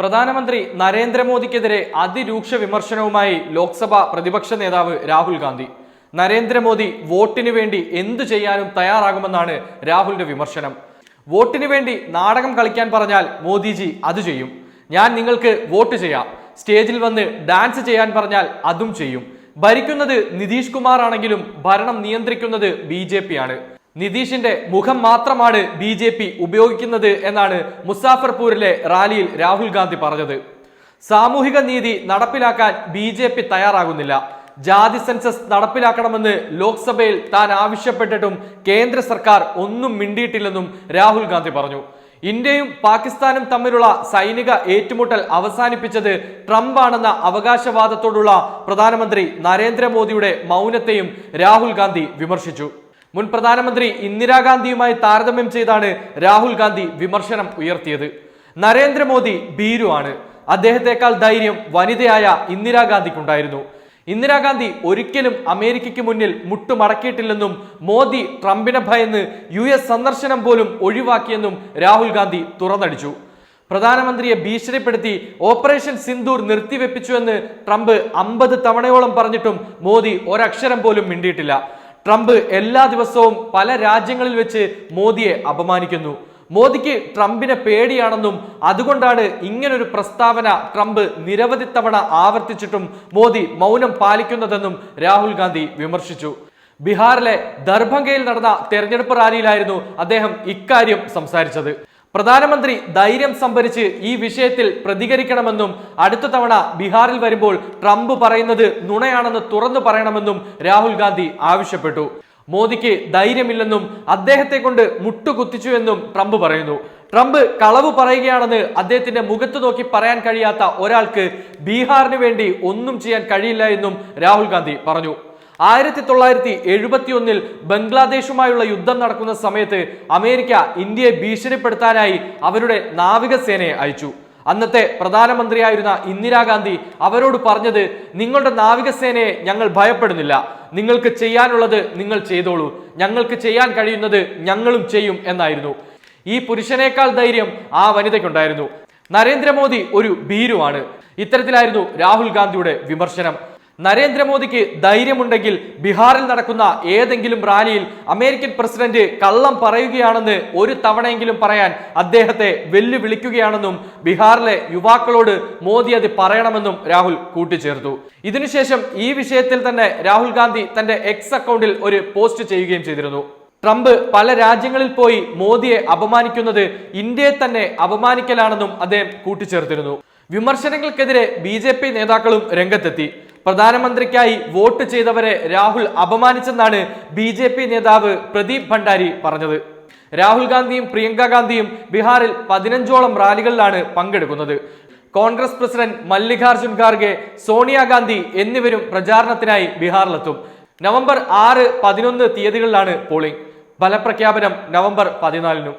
പ്രധാനമന്ത്രി നരേന്ദ്രമോദിക്കെതിരെ അതിരൂക്ഷ വിമർശനവുമായി ലോക്സഭ പ്രതിപക്ഷ നേതാവ് രാഹുൽ ഗാന്ധി. നരേന്ദ്രമോദി വോട്ടിനു വേണ്ടി എന്തു ചെയ്യാനും തയ്യാറാകുമെന്നാണ് രാഹുലിന്റെ വിമർശനം. വോട്ടിനു വേണ്ടി നാടകം കളിക്കാൻ പറഞ്ഞാൽ മോദിജി അത് ചെയ്യും. ഞാൻ നിങ്ങൾക്ക് വോട്ട് ചെയ്യാം. സ്റ്റേജിൽ വന്ന് ഡാൻസ് ചെയ്യാൻ പറഞ്ഞാൽ അതും ചെയ്യും. ഭരിക്കുന്നത് നിതീഷ് കുമാർ ആണെങ്കിലും ഭരണം നിയന്ത്രിക്കുന്നത് ബി ആണ്. നിതീഷിന്റെ മുഖം മാത്രമാണ് ബി ജെ പി ഉപയോഗിക്കുന്നത് എന്നാണ് മുസാഫർപൂരിലെ റാലിയിൽ രാഹുൽ ഗാന്ധി പറഞ്ഞത്. സാമൂഹിക നീതി നടപ്പിലാക്കാൻ ബി ജെ പി തയ്യാറാകുന്നില്ല. ജാതി സെൻസസ് നടപ്പിലാക്കണമെന്ന് ലോക്സഭയിൽ താൻ ആവശ്യപ്പെട്ടിട്ടും കേന്ദ്ര സർക്കാർ ഒന്നും മിണ്ടിയിട്ടില്ലെന്നും രാഹുൽ ഗാന്ധി പറഞ്ഞു. ഇന്ത്യയും പാകിസ്ഥാനും തമ്മിലുള്ള സൈനിക ഏറ്റുമുട്ടൽ അവസാനിപ്പിച്ചത് ട്രംപ് ആണെന്ന അവകാശവാദത്തോടുള്ള പ്രധാനമന്ത്രി നരേന്ദ്രമോദിയുടെ മൗനത്തെയും രാഹുൽ ഗാന്ധി വിമർശിച്ചു. മുൻ പ്രധാനമന്ത്രി ഇന്ദിരാഗാന്ധിയുമായി താരതമ്യം ചെയ്താണ് രാഹുൽ ഗാന്ധി വിമർശനം ഉയർത്തിയത്. നരേന്ദ്രമോദി ഭീരുവാണ് അദ്ദേഹത്തെക്കാൾ ധൈര്യം വനിതയായ ഇന്ദിരാഗാന്ധിക്കുണ്ടായിരുന്നു. ഇന്ദിരാഗാന്ധി ഒരിക്കലും അമേരിക്കയ്ക്ക് മുന്നിൽ മുട്ടുമടക്കിയിട്ടില്ലെന്നും മോദി ട്രംപിനെ ഭയന്ന് യു എസ് സന്ദർശനം പോലും ഒഴിവാക്കിയെന്നും രാഹുൽ ഗാന്ധി തുറന്നടിച്ചു. പ്രധാനമന്ത്രിയെ ഭീഷണിപ്പെടുത്തി ഓപ്പറേഷൻ സിന്ദൂർ നിർത്തിവെപ്പിച്ചുവെന്ന് ട്രംപ് അമ്പത് തവണയോളം പറഞ്ഞിട്ടും മോദി ഒരക്ഷരം പോലും മിണ്ടിയിട്ടില്ല. ട്രംപ് എല്ലാ ദിവസവും പല രാജ്യങ്ങളിൽ വെച്ച് മോദിയെ അപമാനിക്കുന്നു. മോദിക്ക് ട്രംപിനെ പേടിയാണെന്നും അതുകൊണ്ടാണ് ഇങ്ങനൊരു പ്രസ്താവന ട്രംപ് നിരവധി തവണ ആവർത്തിച്ചിട്ടും മോദി മൗനം പാലിക്കുന്നതെന്നും രാഹുൽ ഗാന്ധി വിമർശിച്ചു. ബീഹാറിലെ ദർഭംഗയിൽ നടന്ന തെരഞ്ഞെടുപ്പ് റാലിയിലായിരുന്നു അദ്ദേഹം ഇക്കാര്യം സംസാരിച്ചത്. പ്രധാനമന്ത്രി ധൈര്യം സംഭരിച്ച് ഈ വിഷയത്തിൽ പ്രതികരിക്കണമെന്നും അടുത്ത തവണ ബീഹാറിൽ വരുമ്പോൾ ട്രംപ് പറയുന്നത് നുണയാണെന്ന് തുറന്നു പറയണമെന്നും രാഹുൽ ഗാന്ധി ആവശ്യപ്പെട്ടു. മോദിക്ക് ധൈര്യമില്ലെന്നും അദ്ദേഹത്തെ കൊണ്ട് മുട്ടുകുത്തിച്ചു എന്നും ട്രംപ് പറയുന്നു. ട്രംപ് കളവ് പറയുകയാണെന്ന് അദ്ദേഹത്തിന്റെ മുഖത്ത് നോക്കി പറയാൻ കഴിയാത്ത ഒരാൾക്ക് ബീഹാറിന് വേണ്ടി ഒന്നും ചെയ്യാൻ കഴിയില്ല എന്നും രാഹുൽ ഗാന്ധി പറഞ്ഞു. ആയിരത്തി തൊള്ളായിരത്തി എഴുപത്തി ഒന്നിൽ ബംഗ്ലാദേശുമായുള്ള യുദ്ധം നടക്കുന്ന സമയത്ത് അമേരിക്ക ഇന്ത്യയെ ഭീഷണിപ്പെടുത്താനായി അവരുടെ നാവികസേനയെ അയച്ചു. അന്നത്തെ പ്രധാനമന്ത്രിയായിരുന്ന ഇന്ദിരാഗാന്ധി അവരോട് പറഞ്ഞത് നിങ്ങളുടെ നാവികസേനയെ ഞങ്ങൾ ഭയപ്പെടുന്നില്ല. നിങ്ങൾക്ക് ചെയ്യാനുള്ളത് നിങ്ങൾ ചെയ്തോളൂ. ഞങ്ങൾക്ക് ചെയ്യാൻ കഴിയുന്നത് ഞങ്ങളും ചെയ്യും എന്നായിരുന്നു. ഈ പുരുഷനേക്കാൾ ധൈര്യം ആ വനിതയ്ക്കുണ്ടായിരുന്നു. നരേന്ദ്രമോദി ഒരു ഭീരുവാണ്. ഇത്തരത്തിലായിരുന്നു രാഹുൽ ഗാന്ധിയുടെ വിമർശനം. നരേന്ദ്രമോദിക്ക് ധൈര്യമുണ്ടെങ്കിൽ ബീഹാറിൽ നടക്കുന്ന ഏതെങ്കിലും റാലിയിൽ അമേരിക്കൻ പ്രസിഡന്റ് കള്ളം പറയുകയാണെന്ന് ഒരു തവണയെങ്കിലും പറയാൻ അദ്ദേഹത്തെ വെല്ലുവിളിക്കുകയാണെന്നും ബീഹാറിലെ യുവാക്കളോട് മോദി അത് പറയണമെന്നും രാഹുൽ കൂട്ടിച്ചേർത്തു. ഇതിനുശേഷം ഈ വിഷയത്തിൽ തന്നെ രാഹുൽ ഗാന്ധി തന്റെ എക്സ് അക്കൗണ്ടിൽ ഒരു പോസ്റ്റ് ചെയ്യുകയും ചെയ്തിരുന്നു. ട്രംപ് പല രാജ്യങ്ങളിൽ പോയി മോദിയെ അപമാനിക്കുന്നത് ഇന്ത്യയെ തന്നെ അപമാനിക്കലാണെന്നും അദ്ദേഹം കൂട്ടിച്ചേർത്തിരുന്നു. വിമർശനങ്ങൾക്കെതിരെ ബി നേതാക്കളും രംഗത്തെത്തി. പ്രധാനമന്ത്രിക്കായി വോട്ട് ചെയ്തവരെ രാഹുൽ അപമാനിച്ചെന്നാണ് ബി ജെ പി നേതാവ് പ്രദീപ് ഭണ്ഡാരി പറഞ്ഞത്. രാഹുൽ ഗാന്ധിയും പ്രിയങ്ക ഗാന്ധിയും ബീഹാറിൽ പതിനഞ്ചോളം റാലികളിലാണ് പങ്കെടുക്കുന്നത്. കോൺഗ്രസ് പ്രസിഡന്റ് മല്ലികാർജുൻ ഖാർഗെ സോണിയാഗാന്ധി എന്നിവരും പ്രചാരണത്തിനായി ബീഹാറിലെത്തും. നവംബർ ആറ് പതിനൊന്ന് തീയതികളിലാണ് പോളിംഗ്. ഫലപ്രഖ്യാപനം നവംബർ പതിനാലിനും.